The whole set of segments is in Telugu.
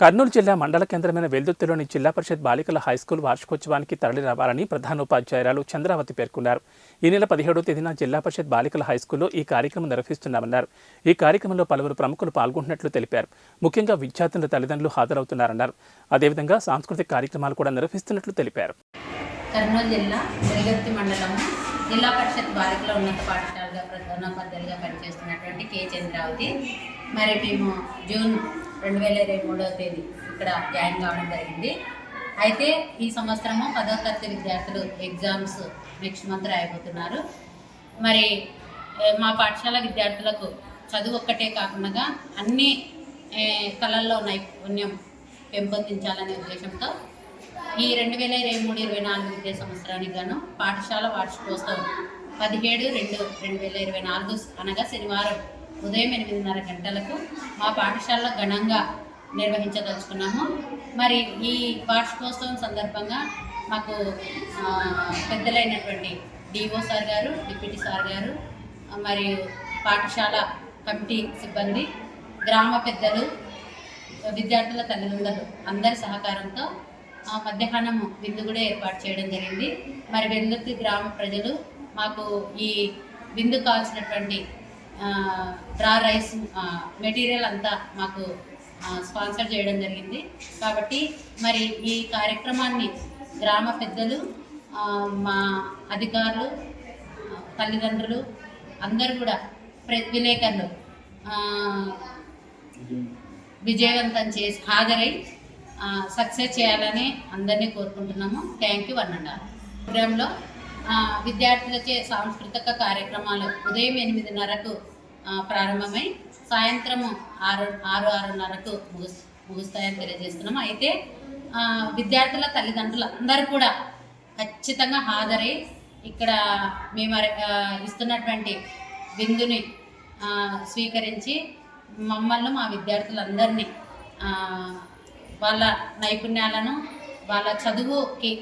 కర్నూలు జిల్లా మండల కేంద్రమైన వెల్దుర్తిలోని జిల్లా పరిషత్ బాలికల హైస్కూల్ వార్షికోత్సవానికి తరలి రావాలని ప్రధానోపాధ్యాయురాలు చంద్రావతి పేర్కొన్నారు. ఈ నెల పదిహేడో తేదీన జిల్లా పరిషత్ బాలికల హైస్కూల్లో ఈ కార్యక్రమం నిర్వహిస్తున్నామన్నారు. ఈ కార్యక్రమంలో పలువురు ప్రముఖులు పాల్గొంటున్నట్లు తెలిపారు. ముఖ్యంగా విద్యార్థుల తల్లిదండ్రులు హాజరవుతున్నారన్నారు. అదేవిధంగా సాంస్కృతిక కార్యక్రమాలు కూడా నిర్వహిస్తున్నట్లు తెలిపారు. కర్నూలు జిల్లా వెలుగత్తి జిల్లా పరిషత్ బాలికల ఉన్నత పాఠశాలగా ప్రధానోపాధ్యాయులుగా పనిచేస్తున్నటువంటి కె చంద్రావతి. మరి మేము జూన్ రెండు వేల ఇరవై మూడవ తేదీ ఇక్కడ జాయిన్ కావడం జరిగింది. అయితే ఈ సంవత్సరము పదో తరగతి విద్యార్థులు ఎగ్జామ్స్ నెక్స్ట్ మంత్ రాయబోతున్నారు. మరి మా పాఠశాల విద్యార్థులకు చదువు ఒక్కటే కాకుండా అన్ని కళల్లో నైపుణ్యం పెంపొందించాలనే ఉద్దేశంతో ఈ రెండు వేల ఇరవై మూడు ఇరవై నాలుగు విద్యా సంవత్సరానికి గాను పాఠశాల వార్షికోత్సవం పదిహేడు రెండు రెండు వేల ఇరవై నాలుగు అనగా శనివారం ఉదయం ఎనిమిదిన్నర గంటలకు మా పాఠశాలలో ఘనంగా నిర్వహించదలుచుకున్నాము. మరి ఈ వార్షికోత్సవం సందర్భంగా మాకు పెద్దలైనటువంటి డిఓ సార్ గారు డిప్యూటీ సార్ గారు మరియు పాఠశాల కమిటీ సిబ్బంది గ్రామ పెద్దలు విద్యార్థుల తల్లిదండ్రులు అందరి సహకారంతో ఆ, మధ్యాహ్నం విందు కూడా ఏర్పాటు చేయడం జరిగింది. మరి వెల్లుర్తి గ్రామ ప్రజలు మాకు ఈ విందు కావాల్సినటువంటి డ్రా రైస్ మెటీరియల్ అంతా మాకు స్పాన్సర్ చేయడం జరిగింది. కాబట్టి మరి ఈ కార్యక్రమాన్ని గ్రామ పెద్దలు మా అధికారులు తల్లిదండ్రులు అందరూ కూడా ప్ర విలేకరులు విజయవంతం చేసి హాజరై సక్సెస్ చేయాలని అందరినీ కోరుకుంటున్నాము. థ్యాంక్ యూ వన్ అండ్ ప్రోగ్రాంలో ఆ, విద్యార్థులచే సాంస్కృతిక కార్యక్రమాలు ఉదయం ఎనిమిదిన్నరకు ప్రారంభమై సాయంత్రము ఆరు ఆరు ఆరున్నరకు ముగుస్ ముగుస్తాయని తెలియజేస్తున్నాము. అయితే విద్యార్థుల తల్లిదండ్రులు అందరూ కూడా ఖచ్చితంగా హాజరై ఇక్కడ మేము ఇస్తున్నటువంటి విందుని స్వీకరించి మమ్మల్ని మా విద్యార్థులందరినీ వాళ్ళ నైపుణ్యాలను వాళ్ళ చదువుకి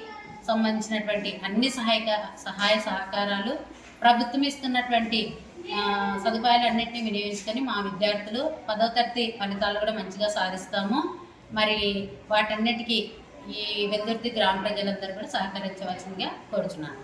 సంబంధించినటువంటి అన్ని సహాయక సహాయ సహకారాలు ప్రభుత్వం ఇస్తున్నటువంటి సదుపాయాలన్నింటినీ వినియోగించుకొని మా విద్యార్థులు పదో తరగతి ఫలితాలు కూడా మంచిగా సాధిస్తాము. మరి వాటన్నిటికీ ఈ వెల్దుర్తి గ్రామ ప్రజలందరూ కూడా సహకరించవలసిందిగా కోరుచున్నాను.